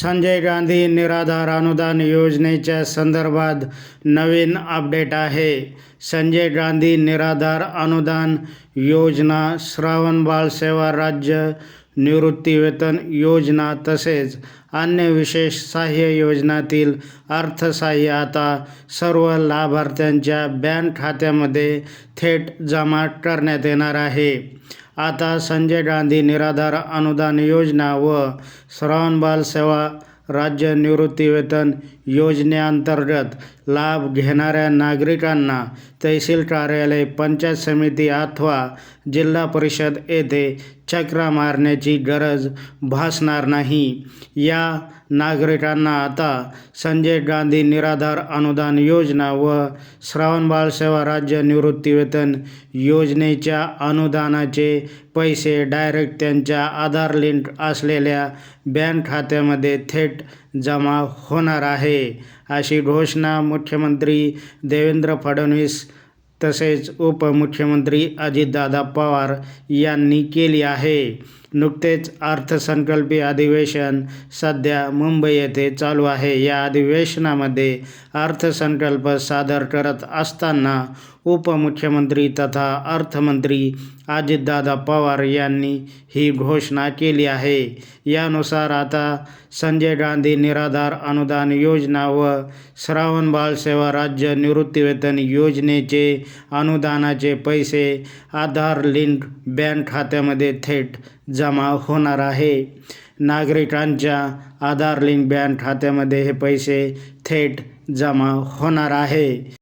संजय गांधी निराधार अनुदान योजनेच्या संदर्भात नवीन अपडेट आहे. संजय गांधी निराधार अनुदान योजना श्रावणबाळ सेवा राज्य निवृत्तीवेतन योजना तसेच अन्य विशेष सहाय्य योजनातील अर्थसहाय्य आता सर्व लाभार्थ्यांच्या बँक खात्यामध्ये थेट जमा करण्यात येणार आहे. आता संजय गांधी निराधार अनुदान योजना व श्रावणबाल सेवा राज्य निवृत्तीवेतन योजनेअंतर्गत लाभ घेणाऱ्या नागरिकांना तहसील कार्यालय पंचायत समिती अथवा जिल्हा परिषद येथे चक्रा मारण्याची गरज भासणार नाही. या नागरिकांना आता संजय गांधी निराधार अनुदान योजना व श्रावणबाळ सेवा राज्य निवृत्तीवेतन योजनेच्या अनुदानाचे पैसे डायरेक्ट त्यांच्या आधार लिंक असलेल्या बँक खात्यामध्ये थेट जमा होणार आहे अशी घोषणा मुख्यमंत्री देवेंद्र फडणवीस तसेच उपमुख्यमंत्री अजितदादा पवार यांनी केली आहे. नुकतेच अर्थसंकल्पीय अधिवेशन सध्या मुंबई येथे चालू आहे. या अधिवेशनामध्ये अर्थसंकल्प सादर करत असताना उपमुख्यमंत्री तथा अर्थमंत्री अजितदादा पवार यांनी ही घोषणा केली आहे. यानुसार आता संजय गांधी निराधार अनुदान योजना व श्रावणबाळ सेवा राज्य निवृत्तीवेतन योजनेचे अनुदानाचे पैसे आधार लिंक बँक खात्यामध्ये थेट जमा होणार आहे. नागरिकांच्या आधार लिंक बँक खात्यामध्ये हे पैसे थेट जमा होणार आहे.